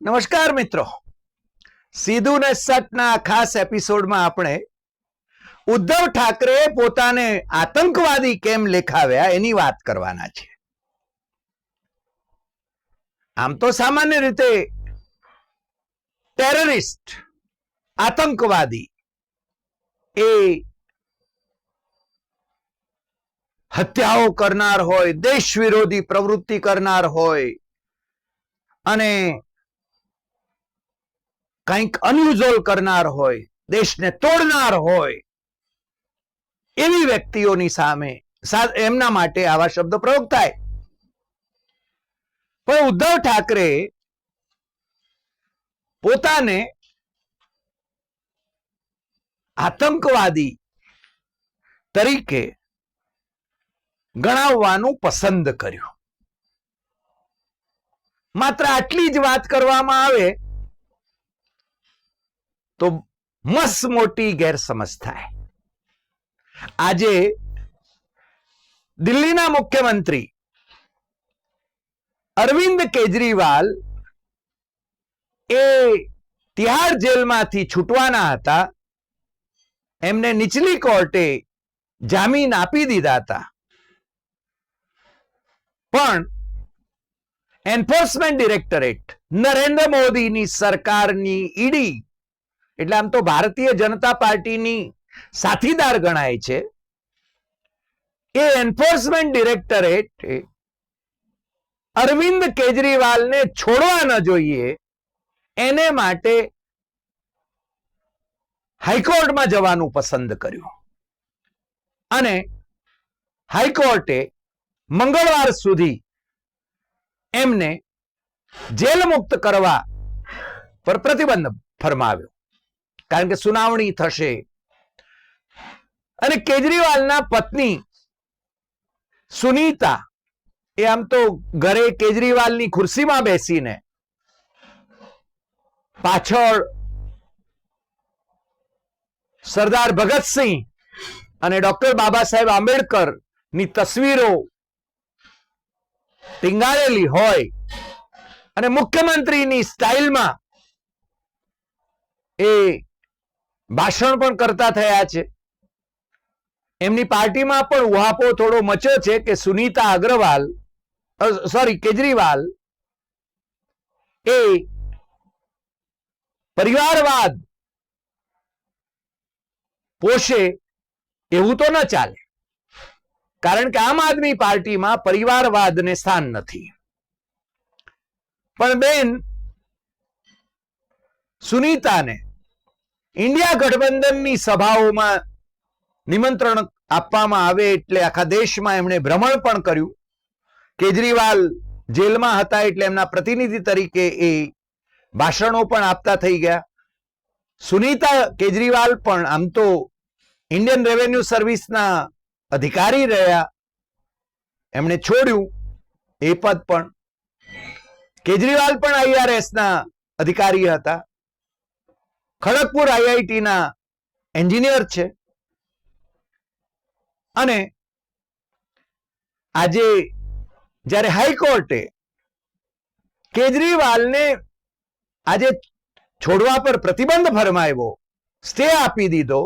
નમસ્કાર મિત્રો. સીધું ને સટના ખાસ એપિસોડમાં આપણે ઉદ્ધવ ઠાકરે પોતાને આતંકવાદી કેમ લેખાવ્યા એની વાત કરવાના છે આમ તો સામાન્ય રીતે ટેરરિસ્ટ, આતંકવાદી એ હત્યાઓ કરનાર હોય, દેશ વિરોધી પ્રવૃત્તિ કરનાર હોય અને કંઈક અનયુઝલ કરનાર હોય, દેશને તોડનાર હોય, એવી વ્યક્તિઓની સામે એમના માટે આવા શબ્દ પ્રયોગ થાય. પણ ઉદ્ધવ ઠાકરે પોતાને આતંકવાદી તરીકે ગણાવવાનું પસંદ કર્યું. માત્ર આટલી જ વાત કરવામાં આવે તો મસ મોટી ગેરસમજ થાય. આજે દિલ્હીના મુખ્યમંત્રી અરવિંદ કેજરીવાલ એ તિહાર જેલમાંથી છૂટવાના હતા. એમને નીચલી કોર્ટે જામીન આપી દીધા હતા. પણ એન્ફોર્સમેન્ટ ડિરેક્ટરેટ નરેન્દ્ર મોદીની સરકારની ઈડી એટલે આમ તો ભારતીય જનતા પાર્ટીની સાથીદાર ગણાય છે. એ એન્ફોર્સમેન્ટ ડિરેક્ટરેટ અરવિંદ કેજરીવાલને છોડવા ન જોઈએ, એને માટે હાઈકોર્ટમાં જવાનું પસંદ કર્યું. અને હાઈકોર્ટે મંગળવાર સુધી એમને જેલ મુક્ત કરવા પર પ્રતિબંધ ફરમાવ્યો. કારણ કે સુનાવણી થશે. અને કેજરીવાલના પત્ની સુનીતા, એ આમ તો ઘરે કેજરીવાલની ખુરશીમાં બેસીને પાછળ સરદાર ભગતસિંહ અને ડોક્ટર બાબા સાહેબ આંબેડકરની તસવીરો ટીંગારેલી હોય અને મુખ્યમંત્રીની સ્ટાઇલમાં એ ભાષણ પણ કરતા થયા છે. એમની પાર્ટીમાં પણ ઉહાપો થોડો મચ્યો છે કે સુનીતા અગ્રવાલ સોરી કેજરીવાલ એ પરિવારવાદ પોષે એવું તો ન ચાલે. કારણ કે આમ આદમી પાર્ટીમાં પરિવારવાદને સ્થાન નથી. પણ બેન, સુનીતાને ઇન્ડિયા ગઠબંધનની સભાઓમાં નિમંત્રણ આપવામાં આવે એટલે આખા દેશમાં એમણે ભ્રમણ પણ કર્યું. કેજરીવાલ જેલમાં હતા એટલે એમના પ્રતિનિધિ તરીકે એ ભાષણો પણ આપતા થઈ ગયા. સુનીતા કેજરીવાલ પણ આમ તો ઇન્ડિયન રેવન્યુ સર્વિસના અધિકારી રહ્યા. એમણે છોડ્યું એ પદ પણ. કેજરીવાલ પણ આઈઆરએસના અધિકારી હતા. ખડગપુર આઈઆઈટીના એન્જિનિયર છે. અને આજે જ્યારે હાઈકોર્ટે કેજરીવાલને આજે છોડવા પર પ્રતિબંધ ફરમાવ્યો, સ્ટે આપી દીધો,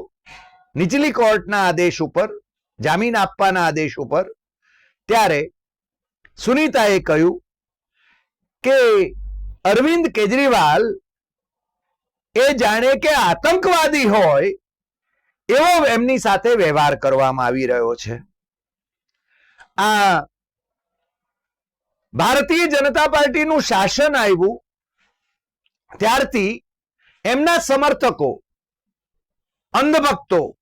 નીચલી કોર્ટના આદેશ ઉપર, જામીન આપવાના આદેશ ઉપર, ત્યારે સુનીતાએ કહ્યું કે અરવિંદ કેજરીવાલ એ જાણે કે આતંકવાદી હોય, એવો એમની સાથે વ્યવહાર કરવામાં આવી રહ્યો છે. આ ભારતીય જનતા પાર્ટીનું શાસન આવ્યું, ત્યારથી એમના સમર્થકો, અંધભક્તો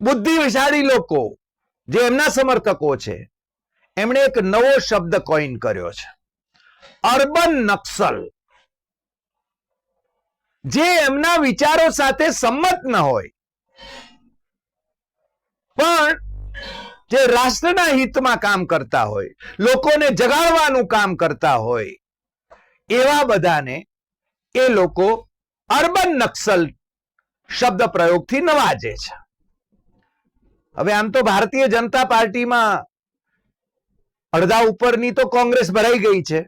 બુદ્ધિશાળી લોકો, જે એમના સમર્થકો છે, એમણે એક નવો શબ્દ કોઈન કર્યો છે. અર્બન નક્સલ. જે એમના વિચારો સાથે સંમત ન હોય. પણ જે રાષ્ટ્રના હિતમાં કામ કરતા હોય, લોકોને જગાડવાનું કામ કરતા હોય, એવા બધાને એ લોકો અર્બન નક્સલ શબ્દ પ્રયોગથી નવાજે છે. હવે આમ તો ભારતીય જનતા પાર્ટીમાં અડધા ઉપરની તો કોંગ્રેસ ભરાઈ ગઈ છે.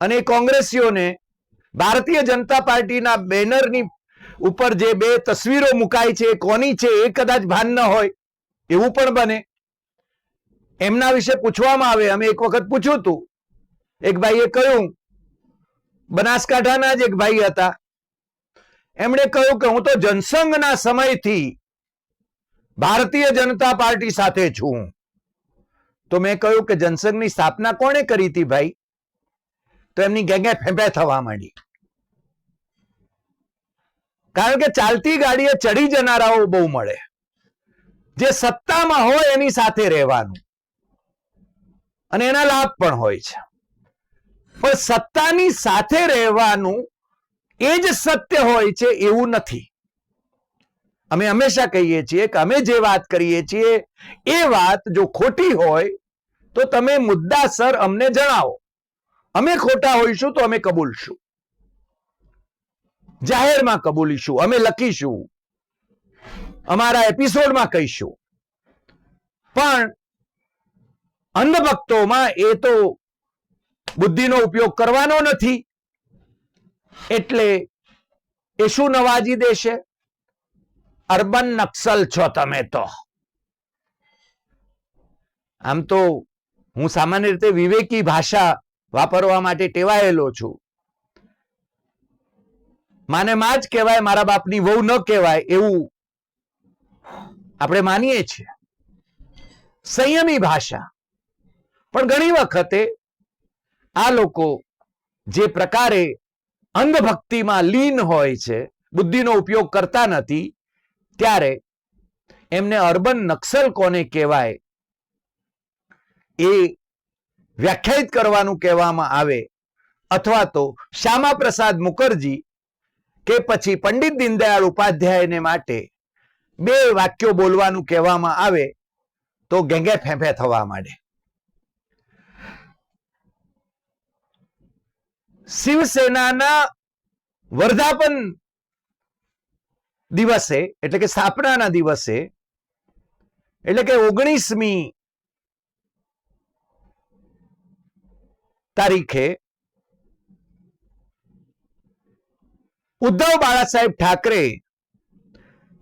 અને કોંગ્રેસીઓને ભારતીય જનતા પાર્ટીના બેનરની ઉપર જે બે તસવીરો મુકાઈ છે કોની છે, એ કદાચ ભાન ન હોય, એવું પણ બને. એમના વિશે પૂછવામાં આવે, અમે એક વખત પૂછ્યું હતું. એક ભાઈએ કહ્યું, બનાસકાંઠાના જ એક ભાઈ હતા. એમણે કહ્યું કે, હું તો જનસંઘના સમયથી ભારતીય જનતા પાર્ટી સાથે છું. તો મેં કહ્યું કે, જનસંઘની સ્થાપના કોણે કરી હતી ભાઈ? તો એમની ગેંગે ફેંફે થવા માંડી. કારણ કે ચાલતી ગાડીએ ચડી જનારાઓ બહુ મળે. જે સત્તામાં હોય એની સાથે રહેવાનું. અને એના લાભ પણ હોય છે. પણ સત્તાની સાથે રહેવાનું એ જ સત્ય હોય છે એવું નથી. અમે હંમેશા કહીએ છીએ કે અમે જે વાત કરીએ છીએ એ વાત જો ખોટી હોય તો તમે મુદ્દાસર અમને જણાવો. અમે ખોટા હોઈશું તો અમે કબૂલશું. જાહેરમાં કબૂલીશું, અમે લખીશું. અમારા એપિસોડમાં કહીશું. પણ અંધભક્તોમાં એ તો બુદ્ધિનો ઉપયોગ કરવાનો નથી. એટલે એ શું નવાજી દેશે? અર્બન નક્સલ છો તમે તો. આમ તો હું સામાન્ય રીતે વિવેકી ભાષા વાપરવા માટે ટેવાયેલો છું. માને માં જ કહેવાય, મારા બાપની વહુ ન કહેવાય એવું આપણે માનીએ છીએ. સંયમી ભાષા. પણ ઘણી વખતે આ લોકો જે પ્રકારે અંધભક્તિમાં લીન હોય છે, બુદ્ધિનો ઉપયોગ કરતા નથી, ત્યારે એમને અર્બન નક્સલ કોને કહેવાય એ વ્યાખ્યાયિત કરવાનું કહેવામાં આવે અથવા તો શ્યામા પ્રસાદ મુખર્જી કે પછી પંડિત દીનદયાળ ઉપાધ્યાયને માટે બે વાક્યો બોલવાનું કહેવામાં આવે તો ગેંગે ફેંફે થવા માંડે. શિવસેનાના વર્ધાપન દિવસે, એટલે કે સ્થાપનાના દિવસે, એટલે કે ઓગણીસમી તારીખે ઉદ્ધવ બાળા સાહેબ ઠાકરે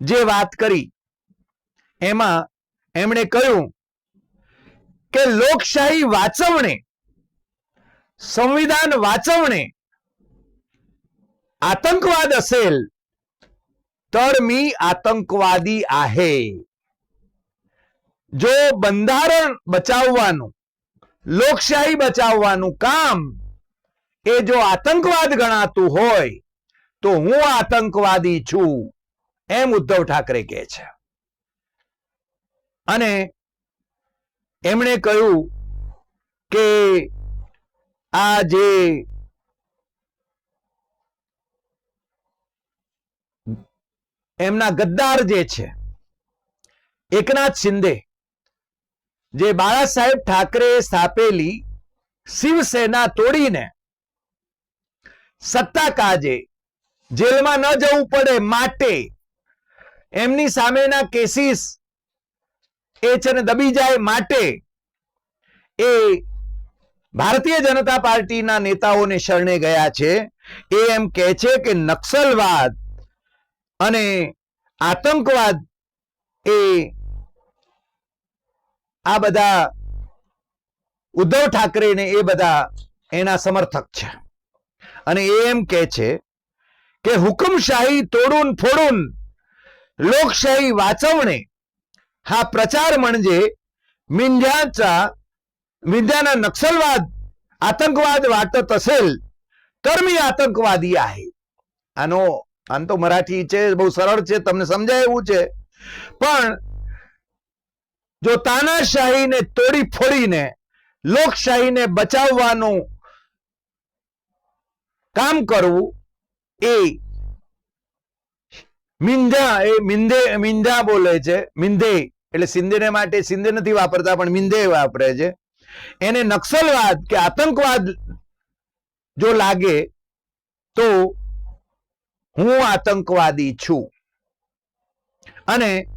જે વાત કરી એમાં એમણે કહ્યું કે લોકશાહી વાચવણે संविधान वाचवणे आतंकवाद असेल तर मी आतंकवादी आहे જો બંધારણ બચાવવાનું લોકશાહી બચાવવાનું કામ એ જો આતંકવાદ ગણાતું હોય, તો હું આતંકવાદી છું, એમ ઉદ્ધવ ઠાકરે કહે છે. અને એમણે કહ્યું કે આ જે એમના ગદ્દાર જે છે, એકનાથ શિંદે જે બાળા સાહેબ ઠાકરે સ્થાપેલી શિવસેના તોડીને સત્તા કાજે જેલમાં ન જવું પડે માટે એમની સામેના કેસીસ એ છે ને દબી જાય માટે એ ભારતીય જનતા પાર્ટીના નેતાઓને શરણે ગયા છે. એ એમ કહે છે કે નક્સલવાદ અને આતંકવાદ એ આ બધા ઉદ્ધવ ઠાકરેને એ બધા એના સમર્થક છે અને એ એમ કહે છે કે હુકુમશાહી तोडून फोडून लोकशाही वाचवणे हा प्रचार म्हणजे मिंध्याचा मिंध्याना नक्षलवाद आतंकवाद वाटत असेल तर मी आतंकवादी आहे આનો આમ તો મરાઠી છે બહુ સરળ છે તમને સમજાય એવું છે પણ જો તાનાશાહીને તોડી ફોડીને લોકશાહીને બચાવવાનું કામ કરવું એ મિંધા, એ મિંદે મિંધા બોલે છે, મિંધે. એટલે સિંધેને માટે સિંધે નથી વાપરતા, પણ મિંધે વાપરે છે. એને નક્સલવાદ કે આતંકવાદ જો લાગે તો હું આતંકવાદી છું. અને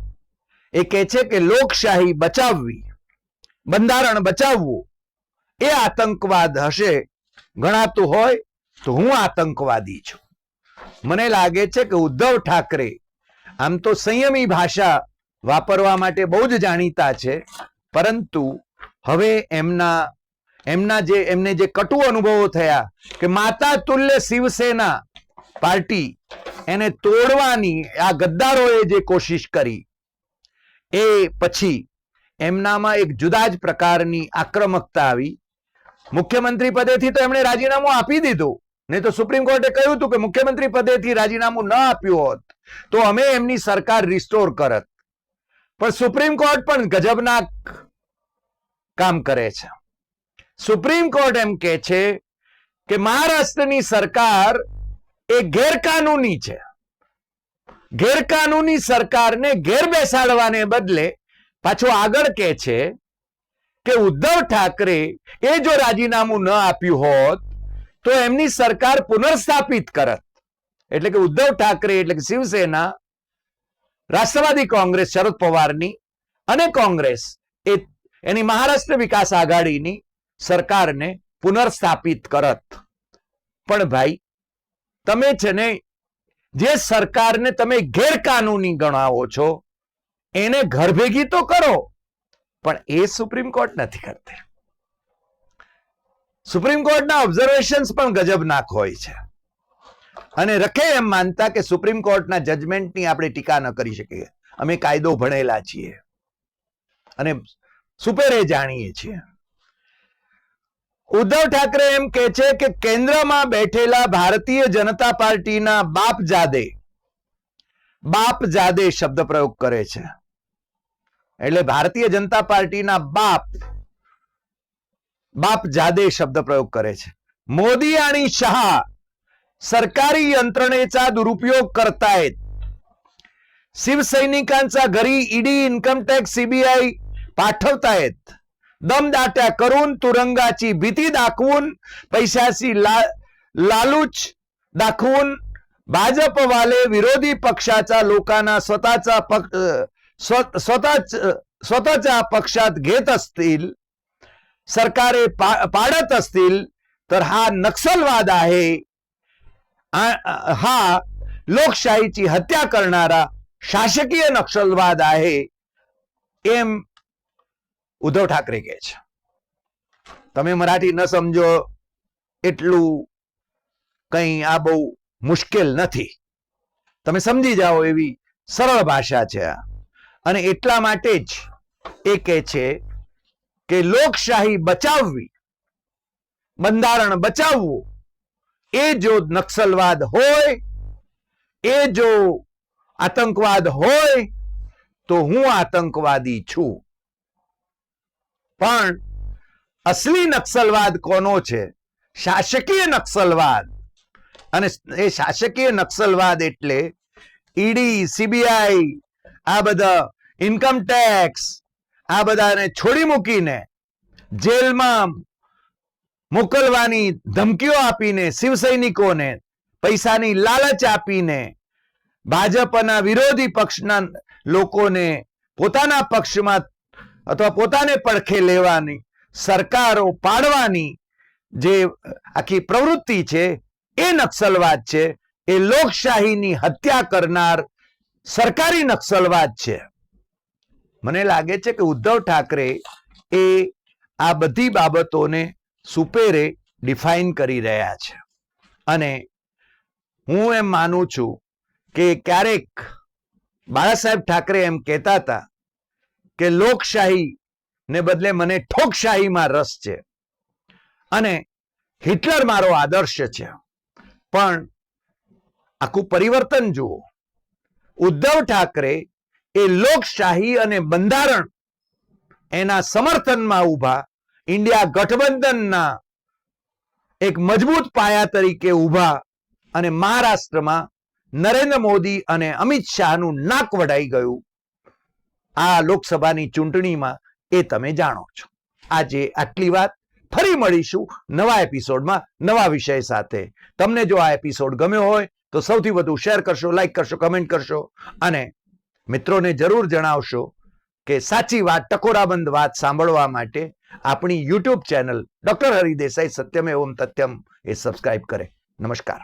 એ કહે છે કે લોકશાહી બચાવવી, બંધારણ બચાવવું, એ આતંકવાદ હશે. ગણાતું હોય તો હું આતંકવાદી છું. મને લાગે છે કે ઉદ્ધવ ઠાકરે આમ તો સંયમી ભાષા વાપરવા માટે બહુ જ જાણીતા છે, પરંતુ હવે એમના એમના જે, એમને જે કટુ અનુભવો થયા કે માતા તુલ્ય શિવસેના પાર્ટી એને તોડવાની આ ગદ્દારોએ જે કોશિશ કરી એ પછી એમનામાં એક જુદા જ પ્રકારની આક્રમકતા આવી. મુખ્યમંત્રી પદેથી તો એમણે રાજીનામું આપી દીધું. નહીં તો સુપ્રીમ કોર્ટે કહ્યું હતું કે મુખ્યમંત્રી પદેથી રાજીનામું ન આપ્યું હોત તો અમે એમની સરકાર રિસ્ટોર કરત. પણ સુપ્રીમ કોર્ટ પણ ગજબના કામ કરે છે. સુપ્રીમ કોર્ટ એમ કે છે કે મહારાષ્ટ્રની સરકાર એ ગેરકાનૂની છે. ગેરકાનૂની સરકારને ઘેર બેસાડવાને બદલે પાછો આગળ કે છે કે ઉદ્ધવ ઠાકરે એ જો રાજીનામું ન આપ્યું હોત, તો એમની સરકાર પુનર્સ્થાપિત કરત. એટલે કે ઉદ્ધવ ઠાકરે, એટલે કે શિવસેના, રાષ્ટ્રવાદી કોંગ્રેસ, શરદ પવારની અને કોંગ્રેસ એ એની મહારાષ્ટ્ર વિકાસ આઘાડીની સરકારને પુનર્સ્થાપિત કરત. પણ ભાઈ, તમે છે ને જે સરકારને તમે ગેરકાનૂની ગણાવો છો, એને ઘર ભેગી તો કરો, પણ એ સુપ્રીમ કોર્ટ નથી કરતી. સુપ્રીમ કોર્ટના ઓબ્ઝર્વેશન્સ પણ ગજબનાક હોય છે. અને રખે એમ માનતા કે સુપ્રીમ કોર્ટના જજમેન્ટની આપણે ટીકા ન કરી શકીએ. અમે કાયદો ભણેલા છીએ. અને સુપેરે જાણીએ છીએ. ઉદ્ધવ ઠાકરે એમ કે છે કે કેન્દ્રમાં બેઠેલા ભારતીય જનતા પાર્ટીના બાપ જાદે બાપ જાદે શબ્દ પ્રયોગ કરે છે એટલે ભારતીય જનતા પાર્ટીના બાપ બાપ જાદે शब्द प्रयोग करे છે मोदी आणि शहा सरकारी यंत्रणेचा दुरुपयोग करतायत शिवसैनिकांचा घरी ईडी इन्कम टॅक्स सीबीआय पाठवतायत दमदाट्या करून तुरुंगाची भीती दाखवून पैशाची ला लालूच दाखवून भाजपवाले विरोधी पक्षाचा लोकांना स्वतःचा पक्ष स्वतःच्या पक्षात घेत असतील सरकारे पा पाडत असतील तर हा नक्षलवाद आहे. हा लोकशाहीची हत्या करणारा शासकीय नक्षलवाद आहे. एम ઉદ્ધવ ઠાકરે કહે છે. તમે મરાઠી ન સમજો એટલું કંઈ આ બહુ મુશ્કેલ નથી. તમે સમજી જાઓ એવી સરળ ભાષા છે અને એટલા માટે જ એ કહે છે કે લોકશાહી બચાવવી, બંધારણ બચાવવું, એ જો નક્સલવાદ હોય, એ જો આતંકવાદ હોય, તો હું આતંકવાદી છું. પણ અસલી નક્સલવાદ કોનો છે? શાસકીય નક્સલવાદ. અને એ શાસકીય નક્સલવાદ એટલે ઈડી, સીબીઆઈ, આ બધા ઇન્કમ આ બધાને છોડી મૂકીને જેલમાં મોકલવાની ધમકીઓ આપીને શિવસૈનિકોને પૈસાની લાલચ આપીને ભાજપના વિરોધી પક્ષના લોકોને પોતાના પક્ષમાં અથવા પોતાને પડખે લેવાની, સરકારો પાડવાની જે આખી પ્રવૃત્તિ છે, એ નક્સલવાદ છે. એ લોકશાહીની હત્યા કરનાર સરકારી નક્સલવાદ છે. મને લાગે છે કે ઉદ્ધવ ઠાકરે એ આ બધી બાબતોને સુપેરે ડિફાઇન કરી રહ્યા છે. અને હું એમ માનું છું કે ક્યારેક બાળા સાહેબ ઠાકરે એમ કહેતા હતા કે લોકશાહી ને બદલે મને ઠોકશાહીમાં રસ છે. અને હિટલર મારો આદર્શ છે. પણ આખું પરિવર્તન જુઓ. ઉદ્ધવ ઠાકરે એ લોકશાહી અને બંધારણ એના સમર્થનમાં ઊભા ઇન્ડિયા ગઠબંધનના એક મજબૂત પાયા તરીકે ઊભા અને મહારાષ્ટ્રમાં નરેન્દ્ર મોદી અને અમિત શાહનું નાક વઢાઈ ગયું. આ લોકસભાની ચૂંટણીમાં એ તમે જાણો છો. આજે આટલી વાત. ફરી મળીશું નવા એપિસોડમાં નવા વિષય સાથે. તમને જો આ એપિસોડ ગમ્યો હોય, તો સૌથી વધુ શેર કરશો, લાઈક કરશો, કમેન્ટ કરશો અને મિત્રોને જરૂર જણાવશો કે સાચી વાત, ટકોરાબંધ વાત સાંભળવા માટે આપણી યુટ્યુબ ચેનલ ડોક્ટર હરિદેસાઈ સત્યમે ઓમ તથ્યમ એ સબસ્ક્રાઇબ કરે. નમસ્કાર.